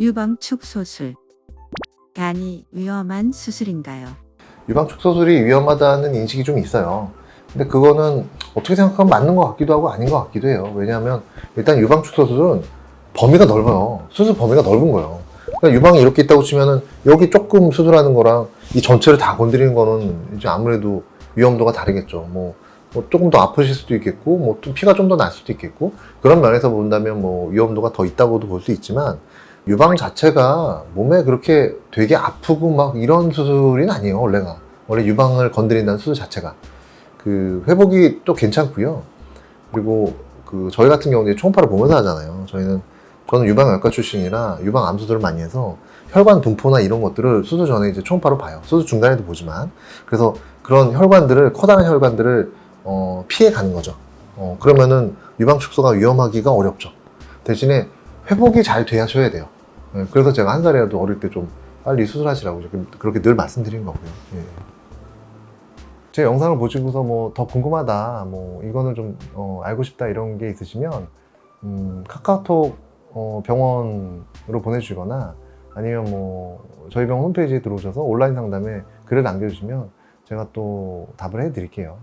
유방축 소술. 간이 위험한 수술인가요? 유방축 소술이 위험하다는 인식이 좀 있어요. 근데 그거는 어떻게 생각하면 맞는 것 같기도 하고 아닌 것 같기도 해요. 왜냐하면 일단 유방축 소술은 범위가 넓어요. 수술 범위가 넓은 거예요. 그러니까 유방이 이렇게 있다고 치면은 여기 조금 수술하는 거랑 이 전체를 다 건드리는 거는 이제 아무래도 위험도가 다르겠죠. 뭐, 뭐 조금 더 아프실 수도 있겠고, 뭐 좀 피가 좀 더 날 수도 있겠고, 그런 면에서 본다면 뭐 위험도가 더 있다고도 볼 수 있지만, 유방 자체가 몸에 그렇게 되게 아프고 막 이런 수술은 아니에요, 원래가. 원래 유방을 건드린다는 수술 자체가. 그 회복이 또 괜찮고요. 그리고 그 저희 같은 경우는 초음파를 보면서 하잖아요. 저희는 저는 유방외과 출신이라 유방 암 수술을 많이 해서 혈관 분포나 이런 것들을 수술 전에 이제 초음파로 봐요. 수술 중간에도 보지만 그래서 그런 혈관들을 커다란 혈관들을 어, 피해 가는 거죠. 어, 그러면은 유방 축소가 위험하기가 어렵죠. 대신에 회복이 잘 되셔야 돼요. 예, 그래서 제가 한 살이라도 어릴 때 좀 빨리 수술하시라고 이렇게 그렇게 늘 말씀드린 거고요. 예. 제 영상을 보시고서 뭐 더 궁금하다, 뭐 이거는 좀 어, 알고 싶다 이런 게 있으시면 음, 카카오톡 어, 병원으로 보내주시거나 아니면 뭐 저희 병원 홈페이지에 들어오셔서 온라인 상담에 글을 남겨주시면 제가 또 답을 해드릴게요.